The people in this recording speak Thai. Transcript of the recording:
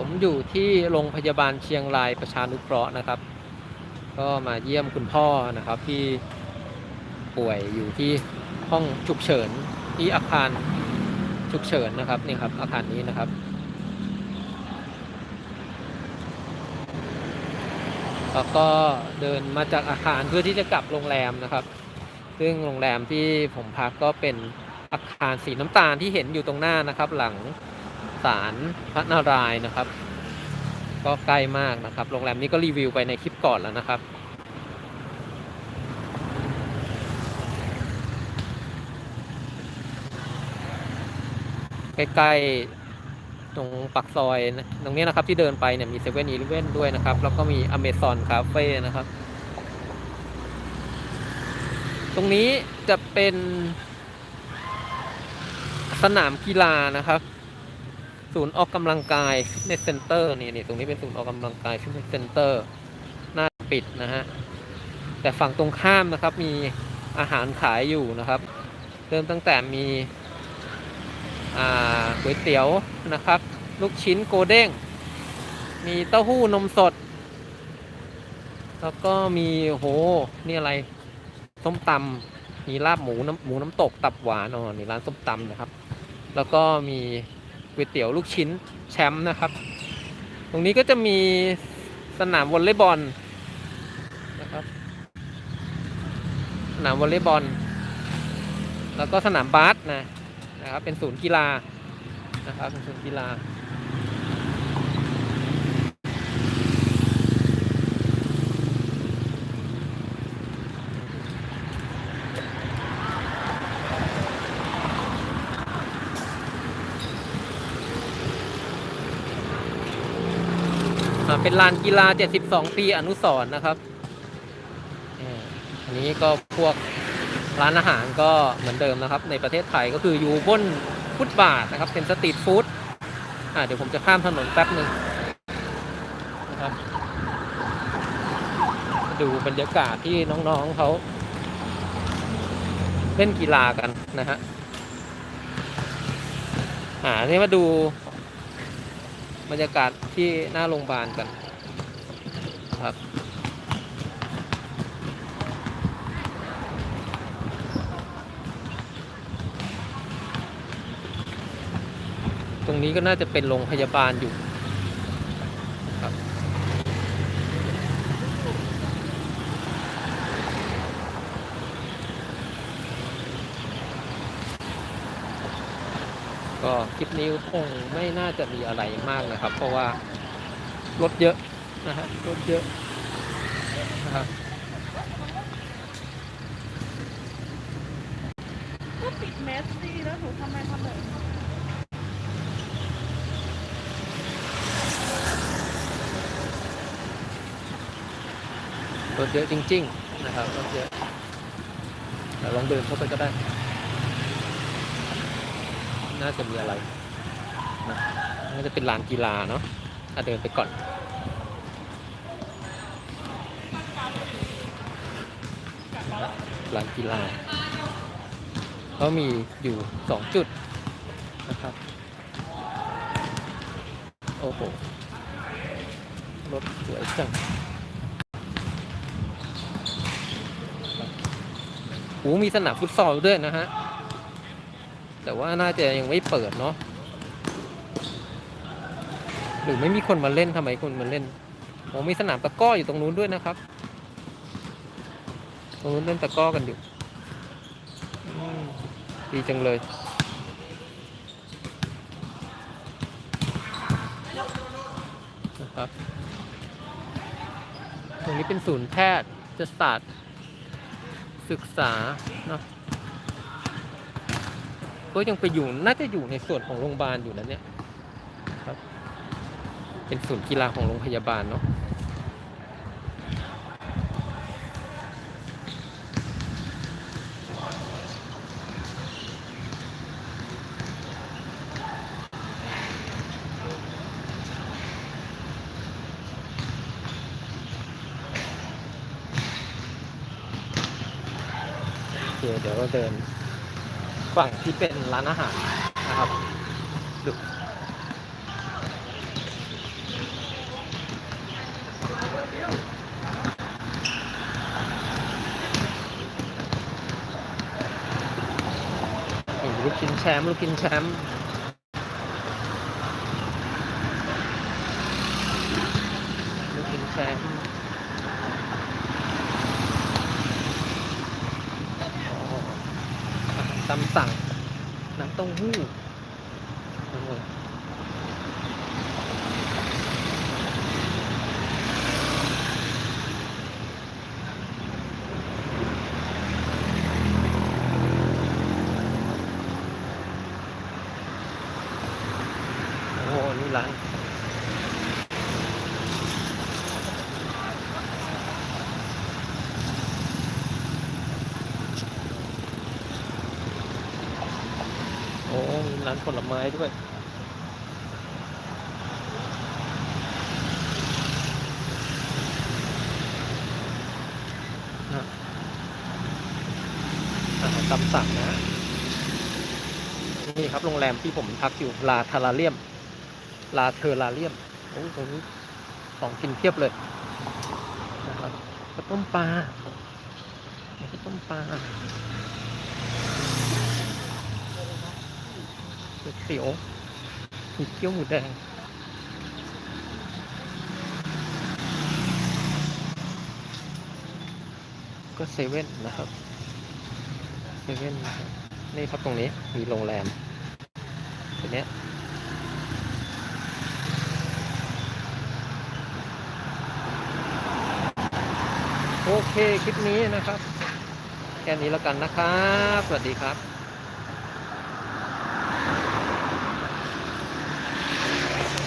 ผมอยู่ที่โรงพยาบาลเชียงรายประชานุเคราะห์นะครับ ก็มาเยี่ยมคุณพ่อนะครับที่ป่วยอยู่ที่ห้องฉุกเฉินที่อาคารฉุกเฉินนะครับนี่ครับอาคารนี้นะครับแล้วก็เดินมาจากอาคารเพื่อที่จะกลับโรงแรมนะครับ ซึ่งโรงแรมที่ผมพักก็เป็นอาคารสีน้ำตาลที่เห็นอยู่ตรงหน้านะครับ หลัง ศาลพระนารายณ์นะครับ ก็ใกล้มากนะครับ โรงแรมนี้ก็รีวิวไปในคลิปก่อนแล้วนะครับ ใกล้ๆตรงปักซอยนะตรงนี้นะครับที่เดินไปเนี่ยมีเซเว่นอีเลเว่นด้วยนะครับ แล้วก็มีอเมซอนคาเฟ่นะครับ ตรงนี้จะเป็นสนามกีฬานะครับ ศูนย์ออกกำลังกายฟิตเนสเซ็นเตอร์นี่นี่ตรงนี้เป็นศูนย์ออกกำลังกายฟิตเนสเซ็นเตอร์หน่าปิดนะฮะ แต่ฝั่งตรงข้ามนะครับมีอาหารขายอยู่นะครับ เริ่มตั้งแต่มีอ่าก๋วยเตี๋ยวนะครับ ลูกชิ้นโกเด้ง มีเต้าหู้นมสด แล้วก็มีโอ้โหนี่อะไรส้มตำมีลาบหมูน้ำหมูน้ำตกตับหวานอ๋อนี่ร้านส้มตำนะครับ แล้วก็มี ก๋วยเตี๋ยวลูกชิ้นแชมป์นะครับ ตรงนี้ก็จะมีสนามวอลเลย์บอลนะครับ สนามวอลเลย์บอล แล้วก็สนามบาสนะนะครับ เป็นศูนย์กีฬานะครับเป็นศูนย์กีฬา เป็นลานกีฬา 72 ปีอนุสรณ์นะครับ อันนี้ก็พวกร้านอาหารก็เหมือนเดิมนะครับ ในประเทศไทยก็คืออยู่บนฟุตบาทนะครับ เป็นสตรีทฟู้ดอ่าเดี๋ยวผมจะข้ามถนนแป๊บหนึ่งนะครับ ดูบรรยากาศที่น้องๆเขาเล่นกีฬากันนะฮะอ่านี่มาดู บรรยากาศที่หน้าโรงพยาบาลกันครับตรงนี้ก็น่าจะเป็นโรงพยาบาลอยู่ ก็คลิปนี้คงไม่น่าจะมีอะไรมากนะครับ เพราะว่ารถเยอะนะฮะรถเยอะนะครับก็ปิดแมสซี่แล้วหนูทำไมทำแบบรถเยอะจริง ๆ นะครับรถเยอะลองเดินเข้าไปก็ได้ น่าจะมีอะไรนะน่าจะเป็นลานกีฬาเนาะถ้าเดินไปก่อนลานกีฬาเขามีอยู่สองจุดนะครับ โอ้โห รถสวยจังโอ้มีสนามฟุตซอลด้วยนะฮะ แต่ว่าน่าจะยังไม่เปิดเนาะหรือไม่มีคนมาเล่นทำไมคนมาเล่นโอ้มีสนามตะก้ออยู่ตรงนู้นด้วยนะครับ ตรงนู้นเล่นตะก้อกันอยู่ดีจังเลยนะครับตรงนี้เป็นศูนย์แพทย์จะศาสตร์ศึกษาเนาะ ก็ยังไปอยู่น่าจะอยู่ในส่วนของโรงพยาบาลอยู่นะเนี่ยครับ เป็นศูนย์กีฬาของโรงพยาบาลเนาะเดี๋ยวเราเดิน ฝั่งที่เป็นร้านอาหารนะครับดูลูกชิ้นแชมป์ลูกกินแชมป์ลูกกินแชมป์ เต้าหู้โอ้ยโอ้โหนี่ร้าน มีร้านผลไม้ด้วยนะอาหารตามสั่งนะ นี่ครับโรงแรมที่ผมพักอยู่ลาทาราเลียม ลาเทอราเลียม โอ้ตรงนี้ของกินเพียบเลยนะครับต้มปลาต้มปลา ก๋วยเตี๋ยวมีเกี๊ยวหมูแดงก็เซเว่นนะครับเซเว่นนะครับนี่ครับตรงนี้มีโรงแรมตรงนี้โอเค คลิปนี้นะครับ แค่นี้แล้วกันนะครับ สวัสดีครับ